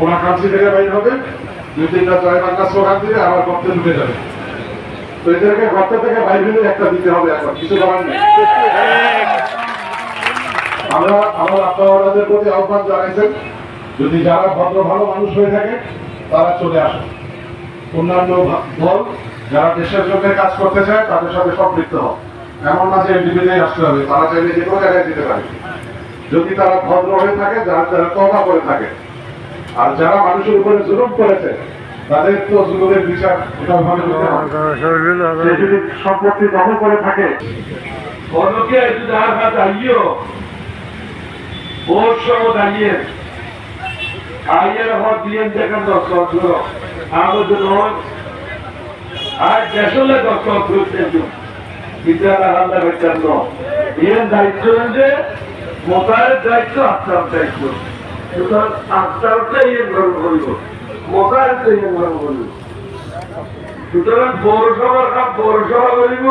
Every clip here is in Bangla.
ওরা থেকে বাইর হবে। দুই তিনটা স্লোগান দিলে আবার গর্তে ঢুকে যাবে। তো এদেরকে গর্ত থেকে একটা দিতে হবে এখন, কিছু করার নেই। আমরা আমার প্রতি আহ্বান জানাইছেন, যদি যারা ভদ্র, ভালো মানুষ হয়ে থাকে, তারা চলে আসুন। অন্যান্য দল যারা দেশের জন্য কাজ করতে চায়, তাদের সাথে সম্পৃক্ত হোক এমন না যে এমডিপিতেই আসতে হবে, তারা চাইলে যে কোনো জায়গায় দিতে পারে। যদি তারা ভদ্র হয়ে থাকে, যারা যারা তবা করে থাকে। আর যারা মানুষের উপরে জুলুম করেছে, তাদের তো জুলুমের বিচার যদি সম্পত্তি দখল করে থাকে। আর দেশলে দায়িত্ব মোতায়ের দায়িত্ব আপনার দায়িত্ব। সুতরাং গ্রহণ করিব। করিব। সুতরাং পৌরসভার কাম পৌরসভা করিব,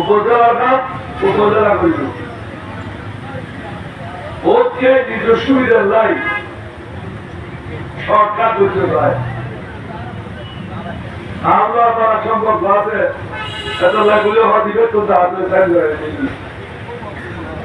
উপজেলার কাম উপজেলা করিব। ভোটকে নিজ সুবিধার লাই সরকার করতে পারে। আমরা তারা সম্ভব আছে এত লাগুলো হওয়া দিবে, তো তাদের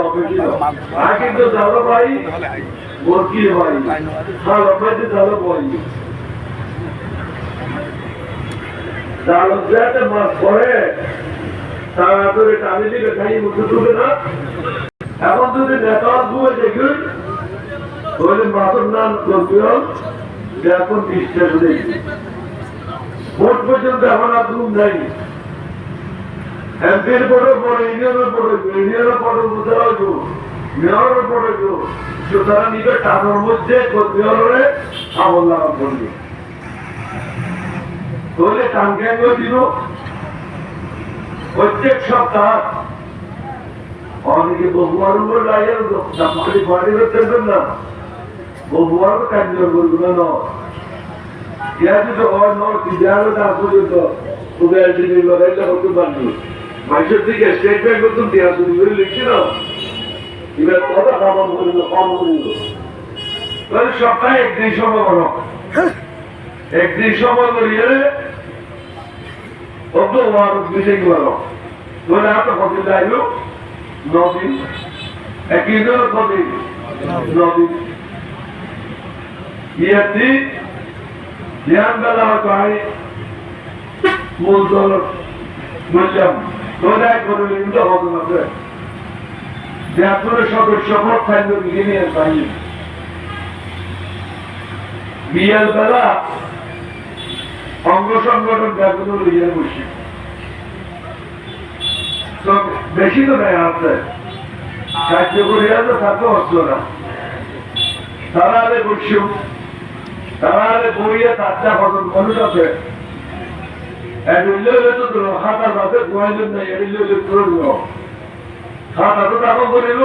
অপেক্ষিত আর কিন্তু জলবায়ু মুরগি বায়ু হ্যাঁ। জলবায়ু যাতে মাছ তো মুখে তুলবে না। এখন যদি নেতা ঘুমে দেখুন তাহলে মাছের নাম করবে এখন পর্যন্ত এখন আর ঘুম নাই। এমপির পরে পরে ইউনিয়নের পরে ইউনিয়নের পরে উপজেলা মেয়রের পরে সুতরাং নিজের টাকার মধ্যে মেয়রে তাহলে দিল। প্রত্যেক সপ্তাহ অনেকে বহুবার উপর চাকরি বাড়ি করতেন না। বহুবার কার্য করব না। নয় ইয়া যদি হয়, নয় দেওয়ার না পর্যন্ত একদিন লড়াইটা হতে পারবি। মানুষের দিকে স্টেট ব্যাংক করতুম দেওয়া শুরু করে লিখছি না? এবার কথা খাবার করিল কম করিল তাহলে সপ্তাহে একদিন সময় করো একদিন সময় করিয়ে অত ওয়ার মিটিং করো তোরা এত কদিন লাগল? নদিন। একই দিন কদিন? নদিন। ইয়াতি ধ্যান বেলা হয়তো আমি মূল দল বুঝলাম তোরা করে কিন্তু হবে না ব্যাপনের সদস্য পদ থাকবে বিয়ে পাই বিয়ের বেলা অঙ্গ সংগঠন ব্যাপন ইয়ে বসি তো বেশি তো নেই আছে। কার্যকরী আছে তাকে হচ্ছে না। তারা আলে বসু তারা আলে বইয়ে তার কত মানুষ আছে খাতা তাতে গোয়াইলেন না এড়িলে করল খাতা তো টাকা করিল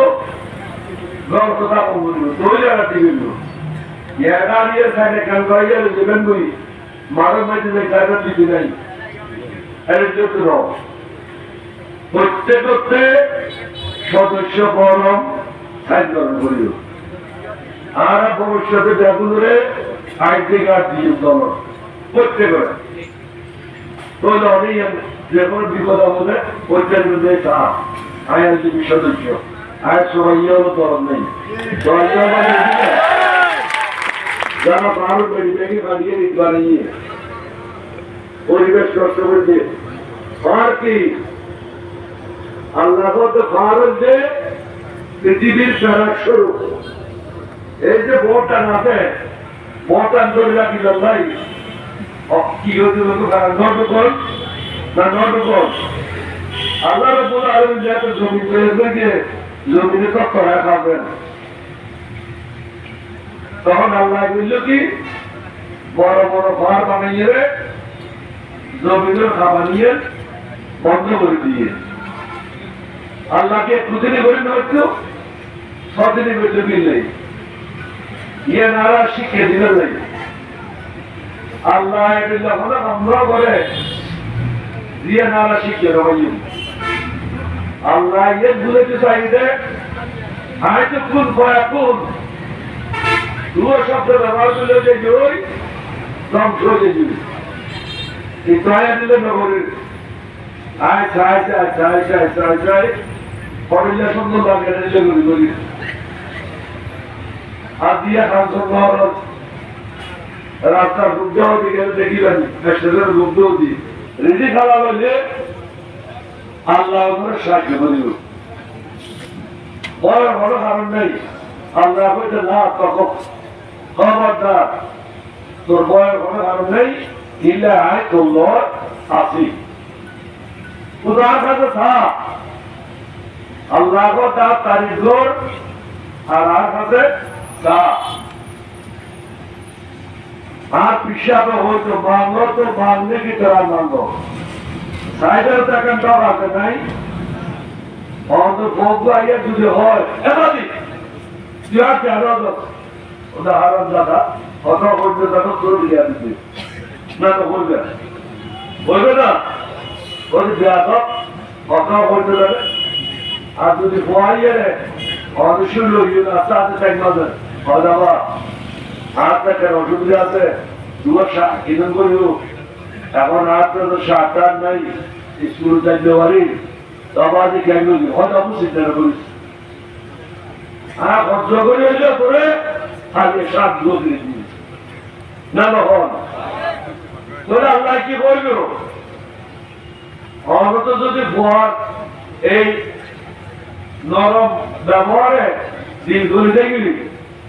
ঘর তো টাকা করিল তৈরি রাখতে গেল এটা দিয়ে সাইডে কান করাইয়া দেবেন বই। মানব মাঝে যে গাড়ি দিবি নাই এটা যত রং করতে করতে সদস্য ফরম সাইন করিল আর ভবিষ্যতে ব্যাগুলোরে আইডি কার্ড দিয়ে দল করতে করে তাহলে যে কোনো বিপদ আমাদের ওইটার মধ্যে চাপ আমি আইনজীবী সদস্য। আয় সবাই হলো নেই। যারা পাহাড় বেড়ি বানিয়ে দিতে বানিয়ে পরিবেশ নষ্ট করছে। আর কি? আল্লাহ বলতে যে পৃথিবীর ফেরার শুরু এই যে ভোটটা নাতে ভোট আন্দোলন ভাই জমি তখন আল্লাহ বলল কি, বড় বড় ঘর বানাইয়ে রে, জমিনের খাবার নিয়ে বন্ধ করে দিয়ে। আল্লাহকে দুদিনে করে নড়ছ ছদিনে করতে মিললে ইয়ে নারা শিখিয়ে দিল নাই আল্লাহ যখন আমরা করে, দিয়ে নারা শিখিয়ে দেবাই আল্লাহ ইয়ে বুঝেতে চাইলে হয়তো কোন ভয়া কোন। দুটো শব্দ ব্যবহার করলে যে জয়, ধ্বংস হয়ে যাবে এই দয়া দিলে নগরের। চাই চাই চাই চাই চাই চাই পড়লে সুন্দর লাগে করি আর দিয়ে খান সুন্দর রাস্তার গুপ্তাও দিকে দেখিবেন স্টেশনের গুপ্তাও দি রেডি খাওয়া হলে আল্লাহ সাহায্য করিব। বড় বড় কারণ নেই। আল্লাহ কইতে না তখন খবরদার, তোর বয়ের কোনো কারণ নেই। ইলে আয় তোর লর আসি উদার কাছে থাক। আল্লাহ তার তারিখ আর আর কাছে থাক আর পিসাবে হয়তো বাংলো তো বাংলে কি তোরা দেখেন তো আছে নাই? অন্ত ভোগ আইয়া যদি হয় তুই আর কেন উদাহরণ দাদা কথা বলবে তোর দিতে। না তো বলবে বলবে না? বলবে দেয়া তো কথা বলতে দাদা। আর যদি অবশ্যই লোক আস্তে আস্তে চাই মাঝে। বাবা হাত অসুবিধা আছে। এখন নাই। স্কুল পারি। কেন আমি খরচ করে করে আগে সাত না তোরা আল্লাহ কি করবে অনত যদি বর এই নরম ব্যবহারে দিন ধরে দেখবি,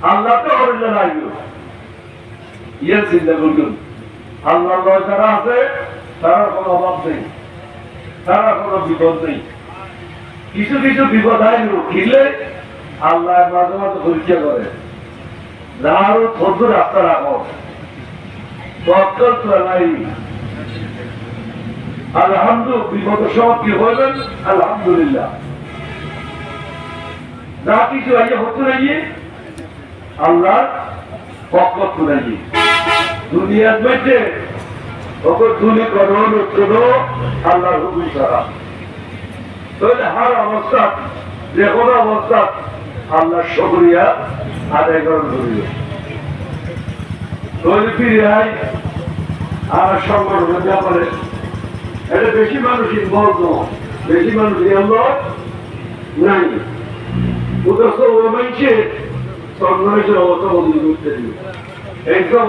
আল্লাহ তো অরণ্য লাগবে ইয়ে চিন্তা করবেন। আল্লাহ যারা আছে, তারা কোনো অভাব নেই। তারা কোনো বিপদ নেই। কিছু কিছু বিপদ হয় উঠিলে আল্লাহ মাঝে মাঝে পরীক্ষা করে। রাস্তা রাখো নাই। বিপদ সব কি হইবেন? আলহামদুলিল্লাহ। যা কিছু আইয়া হতে নাই আল্লাহ পক্ষ নাই দুনিয়ার মধ্যে ওকে দুনি করণ উত্তর আল্লাহর হুকুম ছাড়া। তাহলে হার অবস্থা, যে কোনো অবস্থা আল্লাহ শুক্রিয়া আদায় করেন করিল তৈরি ফিরে আই আর সংগঠনের ব্যাপারে এটা বেশি মানুষ ইনভলভ নয়। বেশি মানুষ ইনভলভ নাই। উদ্দেশ্য ও মানছে সংগ্রহের অবস্থা বদলি করতে দিবে। এইসব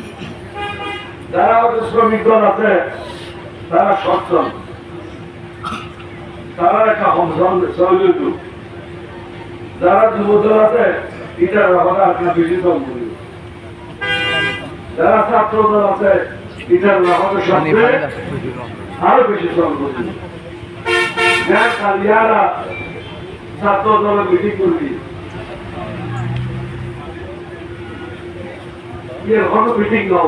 যারা আমাদের শ্রমিক দল আছে, তারা সচ্ছল। তারা একটা সহযোগ যারা যুবদল আছে এটার ব্যাপারে আপনার বেশি কম যারা ছাত্র দল আছে এটার ব্যাপারে সবচেয়ে আরও বেশি শ্রম করিব যারা ছাত্র করবি ইয়ে ঘন মিটিং নাও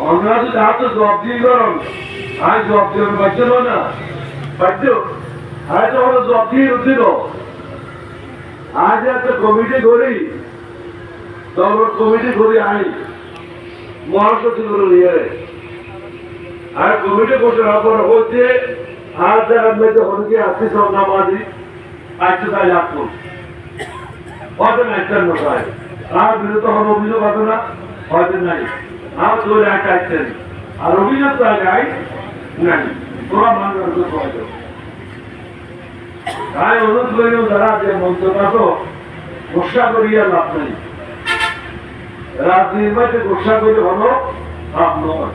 আমরা যদি হাত জব দিয়ে করন আজ জব দিয়ে বাধ্য না। বাধ্য আজ আমরা জব দিয়ে উঠিল আজ একটা কমিটি করি দলের কমিটি করি আই মহাসচিব নিয়ে আর কমিটি ঘোষণা করা হচ্ছে, আর যারা মেয়েদের হলকে আসতে সব নামাজি আজকে তাই আসুন হয়তো নাইতেন না ভাই আর বিরত হন অভিযোগ আছে না? হয়তো নাই। আর এক আর অভিযোগ নাই। তাই অনুরোধ করি যারা যে করিয়া লাভ নেই। রাজনীতির মধ্যে ঘোষণা করে হলো লাভ নয়।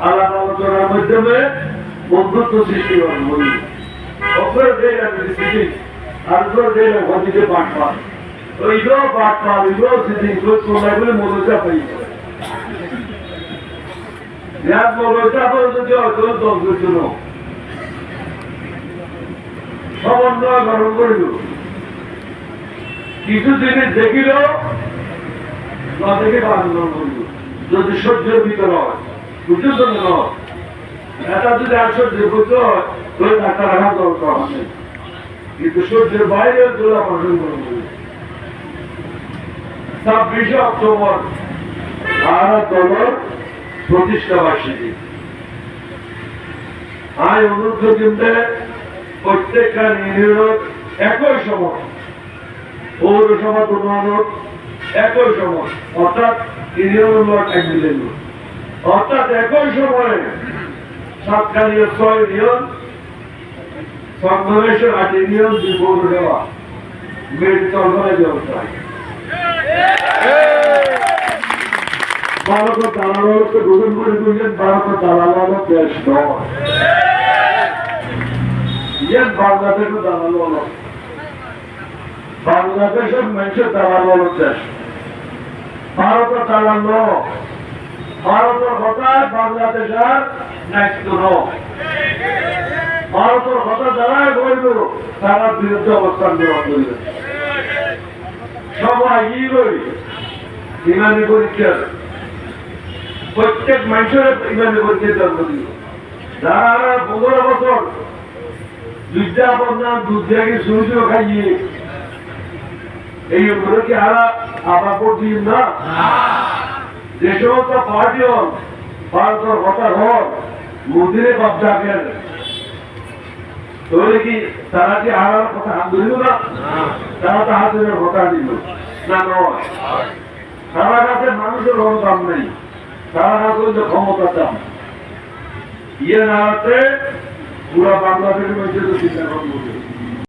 আলাপ আলোচনার মাধ্যমে বন্ধুত্ব সৃষ্টি করেন বলি অপর দেয় পৃথিবী আর দেয় গতিতে পাঠ পান তো পাঠ পান এগুলো পাই করে জিনিস দেখিল, না দেখে আন্দোলন করিল। যদি সহ্যের ভিতরে হয় তো? নয় এটা যদি একশো দেবত হয়, তাহলে রাখা দরকার কিন্তু সূর্যের বাইরে তোলা পছন্দ করব ছাব্বিশে অক্টোবর, ভারত দলের প্রতিষ্ঠা বার্ষিকী। আজ অনুরোধ কিন্তু প্রত্যেকটা ইউনিয়ন একই সময়। পৌরসভা উন্নয়ন একই সময়। অর্থাৎ ইউনিয়ন অর্থাৎ একই সময়ে সাতকালীয় ছয় ইউনিয়ন সংগমেশ্বর আট ইউনিয়ন দুই পৌরসভা মেয়েটি তর্কনের ব্যবস্থায় ভারত দালালকে গ্রহণ করে দিলেন ভারত দালাল দেশ নয়। ইয়েন বাংলাদেশের দেশ ভারতের কথায় বাংলাদেশের দায়িত্ব নয়। ভারতের কথা যারাই বলব, তারা বিরুদ্ধে অবস্থান গ্রহণ সবাই ইমানি পরীক্ষা প্রত্যেক মানুষের ইমানি পরীক্ষা জন্ম দিল। যারা পনেরো বছর দুধা বন্ধান দুধ খাইয়ে। এই উপরে কি হারা আবার পড়ছি না? যে সমস্ত পার্টি হল ভারতের কথা হল মোদিরে বাপ ডাকেন। তাহলে কি তারা কি হারার কথা হাত ধরিল না? তারা তো হাতের কথা দিল। না নয়। তারা কাছে মানুষের কোনো দাম নেই। তারা ক্ষমতার দাম ইয়ে না হচ্ছে পুরা বাংলাদেশের মধ্যে চিন্তা করব